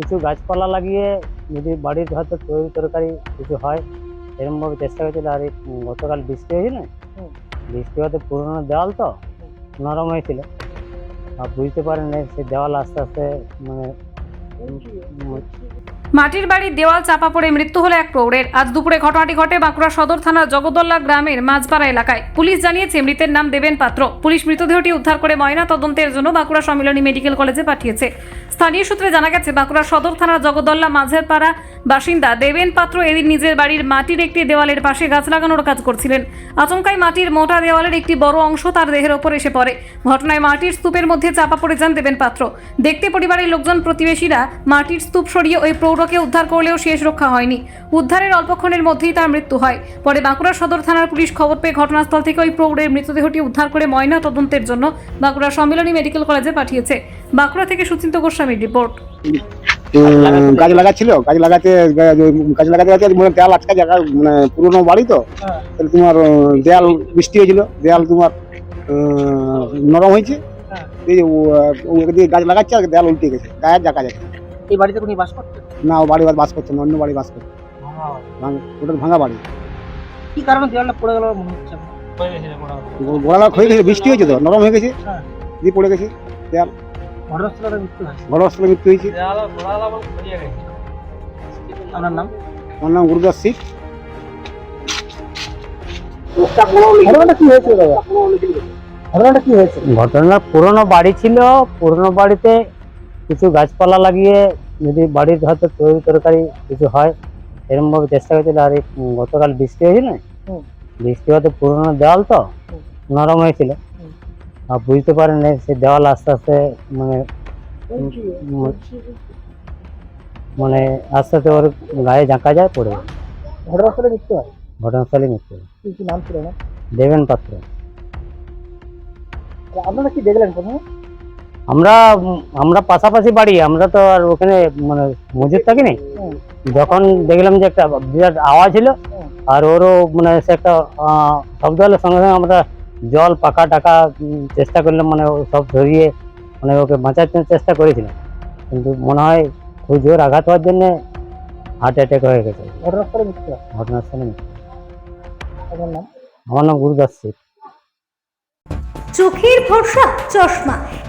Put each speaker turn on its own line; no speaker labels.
কিছু গাছপালা লাগিয়ে যদি বাড়ির হয়তো তৈরি তরকারি কিছু হয় এরকমভাবে চেষ্টা করেছিল আর এই গতকাল বৃষ্টি হয়েছিল বৃষ্টি হতে পুরোনো দেওয়াল তো নরম হয়েছিল। আর বুঝতে পারেন সে সেই দেওয়াল আস্তে আস্তে মানে
মাটির বাড়ির দেওয়াল চাপা পড়ে মৃত্যু হলো এক প্রৌঢ়ের আজ দুপুরে ঘটনাটি ঘটে বাঁকুড়া সদর থানার জগদল্লা গ্রামের মাঝপাড়া এলাকায়। পুলিশ জানিয়েছে, মৃতের নাম দেবেন পাত্র। পুলিশ মৃতদেহটি উদ্ধার করে ময়না তদন্তের জন্য বাঁকুড়া সম্মিলনী মেডিকেল কলেজে পাঠিয়েছে। স্থানীয় সূত্রে জানা গেছে, বাঁকুড়া সদর থানার জগদল্লা মাঝের পাড়া বাসিন্দা দেবেন পাত্র এদিন নিজের বাড়ির মাটির একটি দেওয়ালের পাশে গাছ লাগানোর কাজ করছিলেন। আচমকাই মাটির মোটা দেওয়ালের একটি বড় অংশ তার দেহের ওপর এসে পড়ে। ঘটনায় মাটির স্তূপের মধ্যে চাপা পড়ে যান দেবেন পাত্র। দেখতে পরিবারের লোকজন প্রতিবেশীরা মাটির স্তূপ সরিয়ে ওই প্রৌঢ়কে উদ্ধার করলেও শেষ রক্ষা হয়নি। উদ্ধারের অল্পক্ষণের মধ্যেই তার মৃত্যু হয়। পরে বাঁকুড়া সদর থানার পুলিশ খবর পেয়ে ঘটনাস্থল থেকে ওই প্রৌঢ়ের মৃতদেহটি উদ্ধার করে ময়না তদন্তের জন্য বাঁকুড়া সম্মিলনী মেডিকেল কলেজে পাঠিয়েছে। বাঁকুড়া থেকে সুচিন্ত গোস্বামীর রিপোর্ট।
গাছ লাগাচ্ছিল। গাছ লাগাতে গাছ লাগাতে গাছে মানে দেয়াল আটকা জায়গা মানে পুরোনো বাড়ি তো। তাহলে তোমার দেয়াল বৃষ্টি হয়েছিল। দেয়াল তোমার নরম হয়েছে।
হ্যাঁ।
এই যে গাছ লাগাচ্ছে আর দেয়াল উল্টে গেছে। গায়ের জায়গা যাচ্ছে
এই বাড়িতে কোনো বাস করতেন?
না ও বাড়ি বাস করছে না অন্য বাড়ি বাস করছে ওটা ভাঙা বাড়ি।
কি কারণে দেওয়ালটা পড়ে গেল মনে হচ্ছে
গোড়ালা গেছে বৃষ্টি হয়েছে তো? নরম হয়ে গেছে?
হ্যাঁ।
দিয়ে পড়ে গেছে।
ঘটনাস্থলে তার মৃত্যু হয়েছে।
ঘটনাস্থলে মৃত্যু হয়েছে।
আপনার নাম?
আমার নাম গুরুদাস সিং।
ঘটনাটা কি ঘটনাটা কি হয়েছে
ঘটনা পুরোনো বাড়ি ছিল পুরোনো বাড়িতে কিছু গাছপালা লাগিয়ে যদি বাড়ির হয়তো তৈরি তরকারি কিছু হয় এরকমভাবে চেষ্টা করেছিল আর গতকাল বৃষ্টি হয়েছিল বৃষ্টি হতে পুরোনো দেওয়াল তো নরম হয়েছিল। আর বুঝতে পারেন সেই দেওয়াল আস্তে আস্তে মানে মানে আস্তে আস্তে ওর গায়ে ঝাঁকা যায় পড়ে।
ঘটনাস্থলে মৃত্যু হয়?
ঘটনাস্থলে মৃত্যু হয়।
কি নাম ছিল না
দেবেন পাত্র।
আপনারা কি দেখলেন প্রথমে
আমরা আমরা পাশাপাশি বাড়ি আমরা তো আর ওখানে মানে মজুর থাকিনি
হুম।
যখন দেখলাম যে একটা বিরাট আওয়াজ হলো
হুম।
আর ওরও মানে সে একটা শব্দ হলো সঙ্গে সঙ্গে আমরা জল পাকা টাকা চেষ্টা করলাম মানে ও সব ধরিয়ে মানে ওকে বাঁচার জন্য চেষ্টা করেছিলাম। কিন্তু মনে হয় খুব জোর আঘাত হওয়ার জন্যে হার্ট অ্যাটাক হয়ে গেছে।
ঘটনাস্থলে মৃত্যু
ঘটনাস্থলে মৃত্যু। আমার নাম গুরুদাস সিং
চোখের ভরসা চশমা।